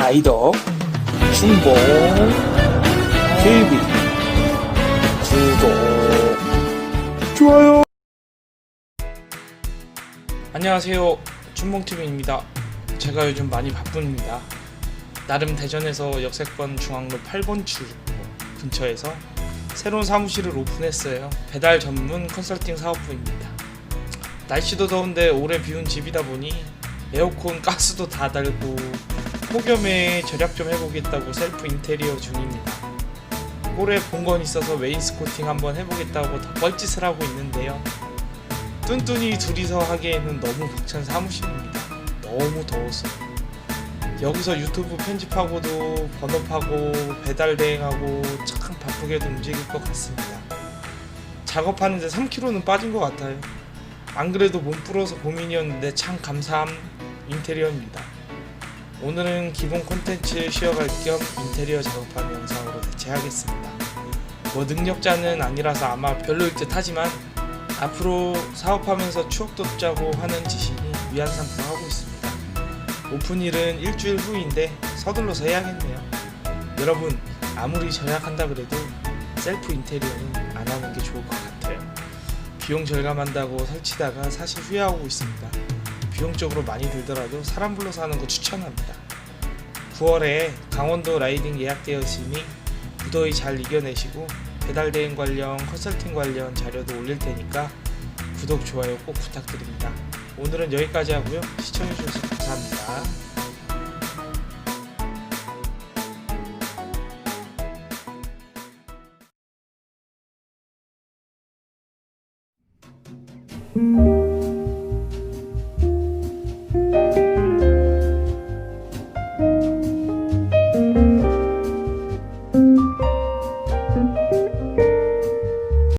아이덕 중봉 TV 구독. 좋아요. 안녕하세요. 춘봉TV입니다. 제가 요즘 많이 바쁩니다. 나름 대전에서 역세권 중앙로 8번 출구 근처에서 새로운 사무실을 오픈했어요. 배달 전문 컨설팅 사업부입니다. 날씨도 더운데 오래 비운 집이다 보니 에어컨 가스도 다 달고 폭염에 절약 좀 해보겠다고 셀프 인테리어 중입니다. 올해 본건 있어서 웨인스코팅 한번 해보겠다고 더 뻘짓을 하고 있는데요. 뚠뚠이 둘이서 하기에는 너무 벅찬 사무실입니다. 너무 더워서 여기서 유튜브 편집하고도 번업하고 배달 대행하고 참 바쁘게도 움직일 것 같습니다. 작업하는데 3kg는 빠진 것 같아요. 안 그래도 몸 불어서 고민이었는데 참 감사한 인테리어입니다. 오늘은 기본 콘텐츠 쉬어갈 겸 인테리어 작업하는 영상으로 대체하겠습니다. 뭐 능력자는 아니라서 아마 별로일 듯 하지만 앞으로 사업하면서 추억도 짜고 하는 짓이니 위안 삼고 하고 있습니다. 오픈일은 일주일 후인데 서둘러서 해야겠네요. 여러분 아무리 절약한다 그래도 셀프 인테리어는 안 하는 게 좋을 것 같아요. 비용 절감한다고 설치다가 사실 후회하고 있습니다. 비용적으로 많이 들더라도 사람 불러서 하는 거 추천합니다. 9월에 강원도 라이딩 예약되어 있으니 무더위 잘 이겨내시고 배달 대행 관련 컨설팅 관련 자료도 올릴 테니까 구독 좋아요 꼭 부탁드립니다. 오늘은 여기까지 하고요. 시청해 주셔서 감사합니다. thank mm -hmm. you